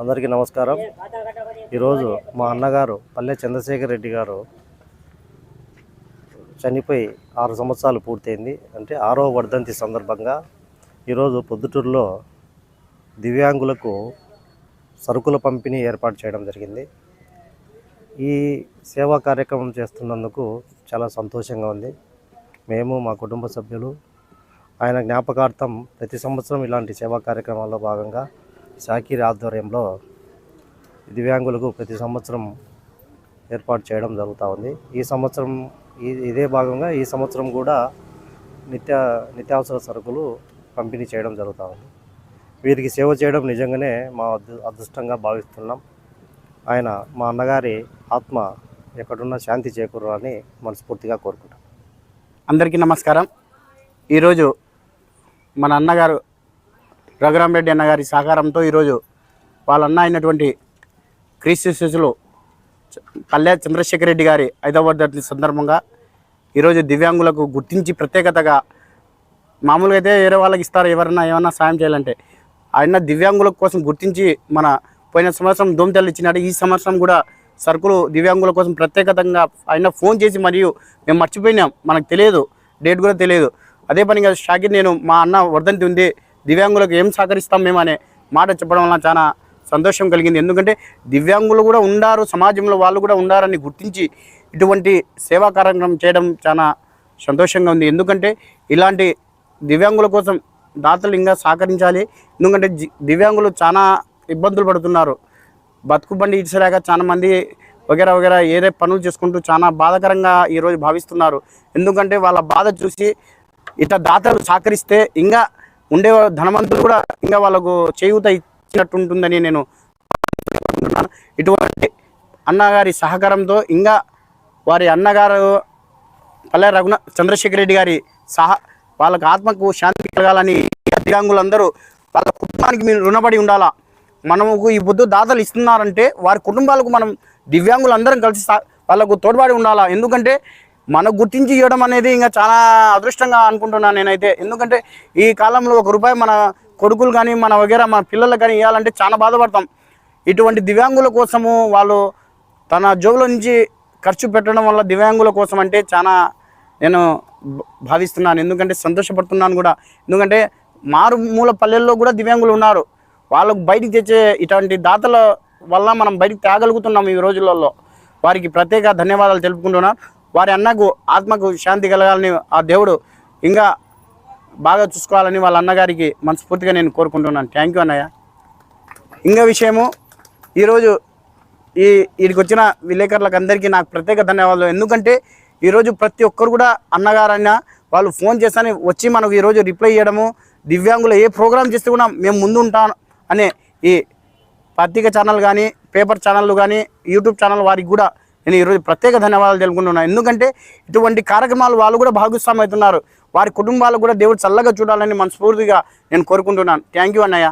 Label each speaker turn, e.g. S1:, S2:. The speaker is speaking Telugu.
S1: అందరికీ నమస్కారం. ఈరోజు మా అన్నగారు పల్లె చంద్రశేఖర్ రెడ్డి గారు చనిపోయి ఆరు సంవత్సరాలు పూర్తయింది. అంటే ఆరో వర్ధంతి సందర్భంగా ఈరోజు పొద్దుటూరులో దివ్యాంగులకు సరుకుల పంపిణీ ఏర్పాటు చేయడం జరిగింది. ఈ సేవా కార్యక్రమం చేస్తున్నందుకు చాలా సంతోషంగా ఉంది. మేము మా కుటుంబ సభ్యులు ఆయన జ్ఞాపకార్థం ప్రతి సంవత్సరం ఇలాంటి సేవా కార్యక్రమాల్లో భాగంగా షాకీర్ ఆధ్వర్యంలో దివ్యాంగులకు ప్రతి సంవత్సరం ఏర్పాటు చేయడం జరుగుతూ ఉంది. ఈ సంవత్సరం ఇదే భాగంగా ఈ సంవత్సరం కూడా నిత్య నిత్యావసర సరుకులు పంపిణీ చేయడం జరుగుతూ ఉంది. వీరికి సేవ చేయడం నిజంగానే మా అదృష్టంగా భావిస్తున్నాం. ఆయన మా అన్నగారి ఆత్మ ఎక్కడున్నా శాంతి చేకూరాలని మనస్ఫూర్తిగా కోరుకుంటాం
S2: అందరికీ నమస్కారం. ఈరోజు మన అన్నగారు రఘురామరెడ్డి అన్నగారి సహకారంతో ఈరోజు వాళ్ళన్న అయినటువంటి క్రీస్తు శిశులు పల్లె చంద్రశేఖర్ రెడ్డి గారి ఐదవ వర్ధంతి సందర్భంగా ఈరోజు దివ్యాంగులకు గుర్తించి ప్రత్యేకతగా మామూలుగా అయితే వేరే వాళ్ళకి ఇస్తారు? ఎవరన్నా ఏమన్నా సాయం చేయాలంటే ఆయన దివ్యాంగుల కోసం గుర్తించి మన పోయిన సంవత్సరం దోమతెల్లు ఇచ్చినాడు. ఈ సంవత్సరం కూడా సరుకులు దివ్యాంగుల కోసం ప్రత్యేకంగా ఆయన ఫోన్ చేసి మరియు మేము మర్చిపోయినాం. మనకు తెలియదు. డేట్ కూడా తెలియదు. అదే పనిగా షాకిర్ నేను మా అన్న వర్ధంతి ఉంది. దివ్యాంగులకు ఏం సహకరిస్తాం మేము అనే మాట చెప్పడం వల్ల చాలా సంతోషం కలిగింది. ఎందుకంటే దివ్యాంగులు కూడా ఉండారు సమాజంలో వాళ్ళు కూడా ఉండారని గుర్తించి ఇటువంటి సేవా కార్యక్రమం చేయడం చాలా సంతోషంగా ఉంది. ఎందుకంటే ఇలాంటి దివ్యాంగుల కోసం దాతలు ఇంకా సహకరించాలి. ఎందుకంటే దివ్యాంగులు చాలా ఇబ్బందులు పడుతున్నారు. బతుకు బండి ఇచ్చలేక చాలామంది వగేరా వగేరా ఏదే పనులు చేసుకుంటూ చాలా బాధాకరంగా ఈరోజు భావిస్తున్నారు. ఎందుకంటే వాళ్ళ బాధ చూసి ఇట్లా దాతలు సహకరిస్తే ఇంకా ఉండే ధనవంతులు కూడా ఇంకా వాళ్ళకు చేయూత ఇచ్చినట్టు ఉంటుందని నేను అనుకుంటున్నాను. ఇటువంటి అన్నగారి సహకారంతో ఇంకా వారి అన్నగారు పల్లె రఘున చంద్రశేఖర్ రెడ్డి గారి సహా వాళ్ళకు ఆత్మకు శాంతి కలగాలని దిగాంగులందరూ వాళ్ళ కుటుంబానికి మీరు రుణపడి ఉండాలా? మనకు ఈ బుద్ధు దాతలు ఇస్తున్నారంటే వారి కుటుంబాలకు మనం దివ్యాంగులందరం కలిసి వాళ్ళకు తోడ్పడి ఉండాలా? ఎందుకంటే మనకు గుర్తించి ఇవ్వడం అనేది ఇంకా చాలా అదృష్టంగా అనుకుంటున్నాను నేనైతే. ఎందుకంటే ఈ కాలంలో ఒక రూపాయి మన కొడుకులు కానీ మన వగేరా మన పిల్లలకు కానీ ఇవ్వాలంటే చాలా బాధపడతాం. ఇటువంటి దివ్యాంగుల కోసము వాళ్ళు తన జోబులో నుంచి ఖర్చు పెట్టడం వల్ల దివ్యాంగుల కోసం అంటే చాలా నేను భావిస్తున్నాను. ఎందుకంటే సంతోషపడుతున్నాను కూడా. ఎందుకంటే మారుమూల పల్లెల్లో కూడా దివ్యాంగులు ఉన్నారు. వాళ్ళకు బయటికి తెచ్చే ఇటువంటి దాతల వల్ల మనం బయటికి తేగలుగుతున్నాం ఈ రోజులలో. వారికి ప్రత్యేక ధన్యవాదాలు తెలుపుకుంటున్నాను. వారి అన్నకు ఆత్మకు శాంతి కలగాలని ఆ దేవుడు ఇంకా బాగా చూసుకోవాలని వాళ్ళ అన్నగారికి మనస్ఫూర్తిగా నేను కోరుకుంటున్నాను. థ్యాంక్ యూ అన్నయ్య. ఇంకా విషయము ఈరోజు ఈ వీడికి వచ్చిన విలేకరులకు అందరికీ నాకు ప్రత్యేక ధన్యవాదాలు. ఎందుకంటే ఈరోజు ప్రతి ఒక్కరు కూడా అన్నగారైనా వాళ్ళు ఫోన్ చేస్తానే వచ్చి మనకు ఈరోజు రిప్లై చేయడము దివ్యాంగులు ఏ ప్రోగ్రామ్ చేస్తే కూడా మేము ముందు ఉంటాం అనే ఈ పత్రిక ఛానల్ కానీ పేపర్ ఛానళ్ళు కానీ యూట్యూబ్ ఛానల్ వారికి కూడా నేను ఈరోజు ప్రత్యేక ధన్యవాదాలు తెలుపుకుంటున్నాను ఎందుకంటే ఇటువంటి కార్యక్రమాలు వాళ్ళు కూడా భాగస్వామ్యం అవుతున్నారు. వారి కుటుంబాలు కూడా దేవుడు చల్లగా చూడాలని మనస్ఫూర్తిగా నేను కోరుకుంటున్నాను. థ్యాంక్ యూ అన్నయ్య.